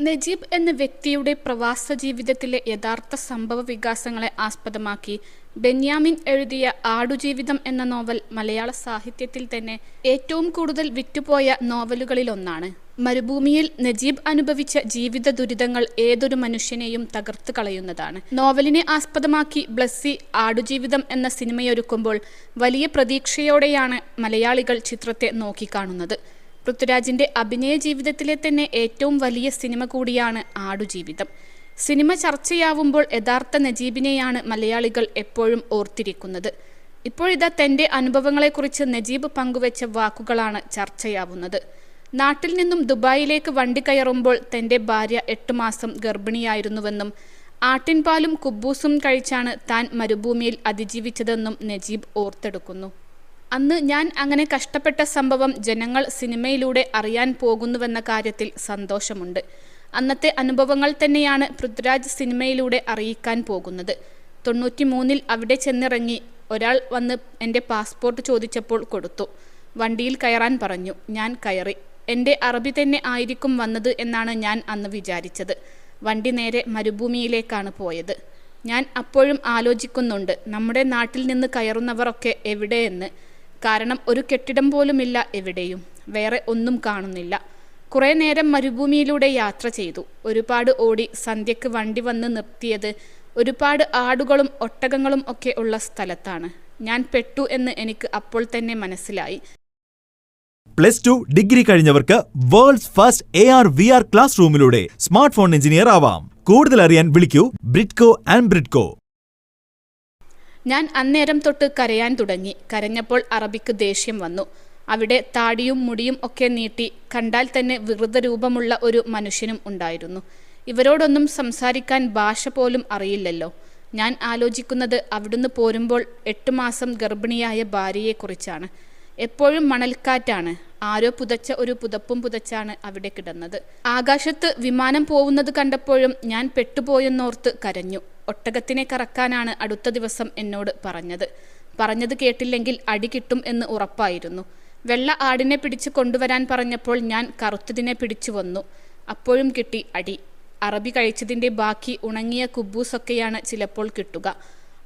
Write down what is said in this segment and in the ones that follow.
നജീബ് എന്ന വ്യക്തിയുടെ പ്രവാസ ജീവിതത്തിലെ യഥാർത്ഥ സംഭവ വികാസങ്ങളെ ആസ്പദമാക്കി. ബെന്യാമിൻ എഴുതിയ ആടുജീവിതം എന്ന നോവൽ മലയാള സാഹിത്യത്തിൽ തന്നെ ഏറ്റവും കൂടുതൽ വിറ്റുപോയ നോവലുകളിലൊന്നാണ്. മരുഭൂമിയിൽ നജീബ് അനുഭവിച്ച ജീവിത ദുരിതങ്ങൾ ഏതൊരു മനുഷ്യനെയും തകർത്ത് കളയുന്നതാണ്. നോവലിനെ ആസ്പദമാക്കി ബ്ലസ്സി ആടുജീവിതം എന്ന സിനിമയൊരുക്കുമ്പോൾ വലിയ പ്രതീക്ഷയോടെയാണ് മലയാളികൾ ചിത്രത്തെ നോക്കിക്കാണുന്നത്. പൃഥ്വിരാജിന്റെ അഭിനയ ജീവിതത്തിലെ തന്നെ ഏറ്റവും വലിയ സിനിമ കൂടിയാണ് ആടുജീവിതം. സിനിമ ചർച്ചയാവുമ്പോൾ യഥാർത്ഥ നജീബിനെയാണ് മലയാളികൾ എപ്പോഴും ഓർത്തിരിക്കുന്നത്. ഇപ്പോഴിതാ തന്റെ അനുഭവങ്ങളെക്കുറിച്ച് നജീബ് പങ്കുവച്ച വാക്കുകളാണ് ചർച്ചയാവുന്നത്. നാട്ടിൽ നിന്നും ദുബായിലേക്ക് വണ്ടി കയറുമ്പോൾ തന്റെ ഭാര്യ എട്ട് മാസം ഗർഭിണിയായിരുന്നുവെന്നും ആട്ടിൻപാലും കുബൂസും കഴിച്ചാണ് താൻ മരുഭൂമിയിൽ അതിജീവിച്ചതെന്നും നജീബ് ഓർത്തെടുക്കുന്നു. അന്ന് ഞാൻ അങ്ങനെ കഷ്ടപ്പെട്ട സംഭവം ജനങ്ങൾ സിനിമയിലൂടെ അറിയാൻ പോകുന്നുവെന്ന കാര്യത്തിൽ സന്തോഷമുണ്ട്. അന്നത്തെ അനുഭവങ്ങൾ തന്നെയാണ് പൃഥ്വിരാജ് സിനിമയിലൂടെ അറിയിക്കാൻ പോകുന്നത്. തൊണ്ണൂറ്റി മൂന്നിൽ അവിടെ ചെന്നിറങ്ങി ഒരാൾ വന്ന് എന്റെ പാസ്പോർട്ട് ചോദിച്ചപ്പോൾ കൊടുത്തു. വണ്ടിയിൽ കയറാൻ പറഞ്ഞു. ഞാൻ കയറി. എന്റെ അറബി തന്നെ ആയിരിക്കും വന്നത് എന്നാണ് ഞാൻ അന്ന് വിചാരിച്ചത്. വണ്ടി നേരെ മരുഭൂമിയിലേക്കാണ് പോയത്. ഞാൻ അപ്പോഴും ആലോചിക്കുന്നുണ്ട് നമ്മുടെ നാട്ടിൽ നിന്ന് കയറുന്നവരൊക്കെ എവിടെയെന്ന്. കാരണം ഒരു കെട്ടിടം പോലുമില്ല എവിടെയും. വേറെ ഒന്നും കാണുന്നില്ല. കുറേ നേരം മരുഭൂമിയിലൂടെ യാത്ര ചെയ്തു. ഒരുപാട് ഓടി സന്ധ്യക്ക് വണ്ടി വന്ന് നിർത്തിയത് ഒരുപാട് ആടുകളും ഒട്ടകങ്ങളും ഒക്കെ ഉള്ള സ്ഥലത്താണ്. ഞാൻ പെട്ടു എന്ന് എനിക്ക് അപ്പോൾ തന്നെ മനസ്സിലായി. Plus two degree കഴിഞ്ഞവർക്ക് world's first A R V R class റൂമിലൂടെ smart phone engineer ആവാം. കൂടുതൽ അറിയാൻ വിളിക്കൂ ബ്രിഡ്കോ ആൻഡ് ബ്രിഡ്കോ. ഞാൻ അന്നേരം തൊട്ട് കരയാൻ തുടങ്ങി. കരഞ്ഞപ്പോൾ അറബിക്ക് ദേഷ്യം വന്നു. അവിടെ താടിയും മുടിയും ഒക്കെ നീട്ടി കണ്ടാൽ തന്നെ വികൃത രൂപമുള്ള ഒരു മനുഷ്യനും ഉണ്ടായിരുന്നു. ഇവരോടൊന്നും സംസാരിക്കാൻ ഭാഷ പോലും അറിയില്ലല്ലോ. ഞാൻ ആലോചിക്കുന്നത് അവിടുന്ന് പോരുമ്പോൾ എട്ട് മാസം ഗർഭിണിയായ ഭാര്യയെക്കുറിച്ചാണ്. എപ്പോഴും മണൽക്കാറ്റാണ്. ആരോ പുതച്ച ഒരു പുതപ്പും പുതച്ചാണ് അവിടെ കിടന്നത്. ആകാശത്ത് വിമാനം പോകുന്നത് കണ്ടപ്പോഴും ഞാൻ പെട്ടുപോയെന്നോർത്ത് കരഞ്ഞു. ഒട്ടകത്തിനെ കറക്കാനാണ് അടുത്ത ദിവസം എന്നോട് പറഞ്ഞത്. പറഞ്ഞത് കേട്ടില്ലെങ്കിൽ അടി കിട്ടും എന്ന് ഉറപ്പായിരുന്നു. വെള്ള ആടിനെ പിടിച്ചു കൊണ്ടുവരാൻ പറഞ്ഞപ്പോൾ ഞാൻ കറുത്തതിനെ പിടിച്ചു വന്നു. അപ്പോഴും കിട്ടി അടി. അറബി കഴിച്ചതിന്റെ ബാക്കി ഉണങ്ങിയ കുബൂസൊക്കെയാണ് ചിലപ്പോൾ കിട്ടുക.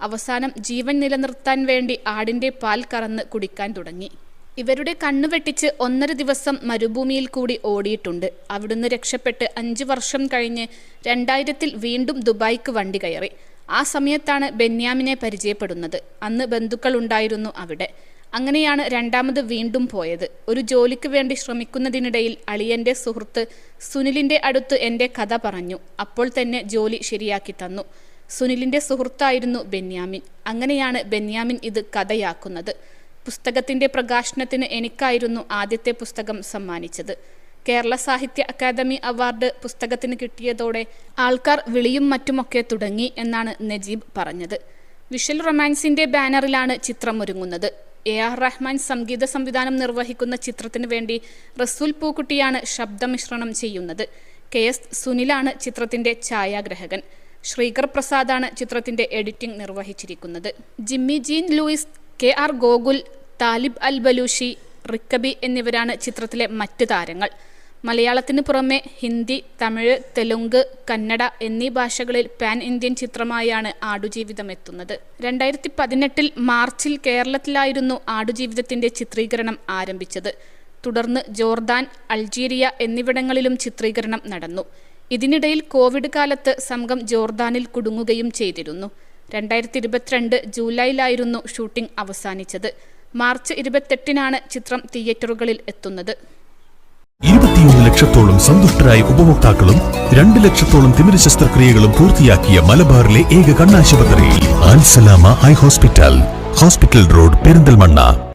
അവസാനം ജീവൻ നിലനിർത്താൻ വേണ്ടി ആടിന്റെ പാൽ കറന്ന് കുടിക്കാൻ തുടങ്ങി. ഇവരുടെ കണ്ണു വെട്ടിച്ച് ഒന്നര ദിവസം മരുഭൂമിയിൽ കൂടി ഓടിയിട്ടുണ്ട്. അവിടുന്ന് രക്ഷപ്പെട്ട് അഞ്ചു വർഷം കഴിഞ്ഞ് രണ്ടായിരത്തിൽ വീണ്ടും ദുബായ്ക്ക് വണ്ടി കയറി. ആ സമയത്താണ് ബെന്യാമിനെ പരിചയപ്പെടുന്നത്. അന്ന് ബന്ധുക്കൾ ഉണ്ടായിരുന്നു അവിടെ. അങ്ങനെയാണ് രണ്ടാമത് വീണ്ടും പോയത്. ഒരു ജോലിക്ക് വേണ്ടി ശ്രമിക്കുന്നതിനിടയിൽ അളിയന്റെ സുഹൃത്ത് സുനിലിന്റെ അടുത്ത് എന്റെ കഥ പറഞ്ഞു. അപ്പോൾ തന്നെ ജോലി ശരിയാക്കി തന്നു. സുനിലിന്റെ സുഹൃത്തായിരുന്നു ബെന്യാമിൻ. അങ്ങനെയാണ് ബെന്യാമിൻ ഇത് കഥയാക്കുന്നത്. പുസ്തകത്തിന്റെ പ്രകാശനത്തിന് എനിക്കായിരുന്നു ആദ്യത്തെ പുസ്തകം സമ്മാനിച്ചത്. കേരള സാഹിത്യ അക്കാദമി അവാർഡ് പുസ്തകത്തിന് കിട്ടിയതോടെ ആൾക്കാർ വിളിയും മറ്റുമൊക്കെ തുടങ്ങി എന്നാണ് നജീബ് പറഞ്ഞത്. വിഷ്വൽ റൊമാൻസിന്റെ ബാനറിലാണ് ചിത്രം ഒരുങ്ങുന്നത് എ ആർ റഹ്മാൻ സംഗീത സംവിധാനം നിർവഹിക്കുന്ന ചിത്രത്തിന് വേണ്ടി റസൂൽ പൂക്കുട്ടിയാണ് ശബ്ദമിശ്രണം ചെയ്യുന്നത്. കെ എസ് സുനിലാണ് ചിത്രത്തിന്റെ ഛായാഗ്രഹകൻ. ശ്രീകർ പ്രസാദാണ് ചിത്രത്തിന്റെ editing നിർവഹിച്ചിരിക്കുന്നത്. Jimmy Jean Louis K R Gokul Talib Al Balushi Rikabi എന്നിവരാണ് ചിത്രത്തിലെ മറ്റ് താരങ്ങൾ. മലയാളത്തിന് പുറമെ ഹിന്ദി തമിഴ് തെലുങ്ക് കന്നഡ എന്നീ ഭാഷകളിൽ പാൻ ഇന്ത്യൻ ചിത്രമായാണ് ആടുജീവിതം എത്തുന്നത് രണ്ടായിരത്തി പതിനെട്ടിൽ മാർച്ചിൽ കേരളത്തിലായിരുന്നു ആടുജീവിതത്തിന്റെ ചിത്രീകരണം ആരംഭിച്ചത്. തുടർന്ന് ജോർദാൻ അൾജീരിയ എന്നിവിടങ്ങളിലും ചിത്രീകരണം നടന്നു. ഇതിനിടയിൽ കോവിഡ് കാലത്ത് സംഘം ജോർദാനിൽ കുടുങ്ങുകയും ചെയ്തിരുന്നു. രണ്ടായിരത്തി ഇരുപത്തിരണ്ട് ജൂലൈയിലായിരുന്നു ഷൂട്ടിംഗ് അവസാനിച്ചത്. മാർച്ച് ഇരുപത്തെട്ടിനാണ് ചിത്രം തിയേറ്ററുകളിൽ എത്തുന്നത്. ഇരുപത്തിയൊന്ന് ലക്ഷത്തോളം സന്തുഷ്ടരായ ഉപഭോക്താക്കളും രണ്ട് ലക്ഷത്തോളം തിമിര ശസ്ത്രക്രിയകളും പൂർത്തിയാക്കിയ മലബാറിലെ ഏക കണ്ണാശുപത്രി eye hospital hospital road Perinthalmanna.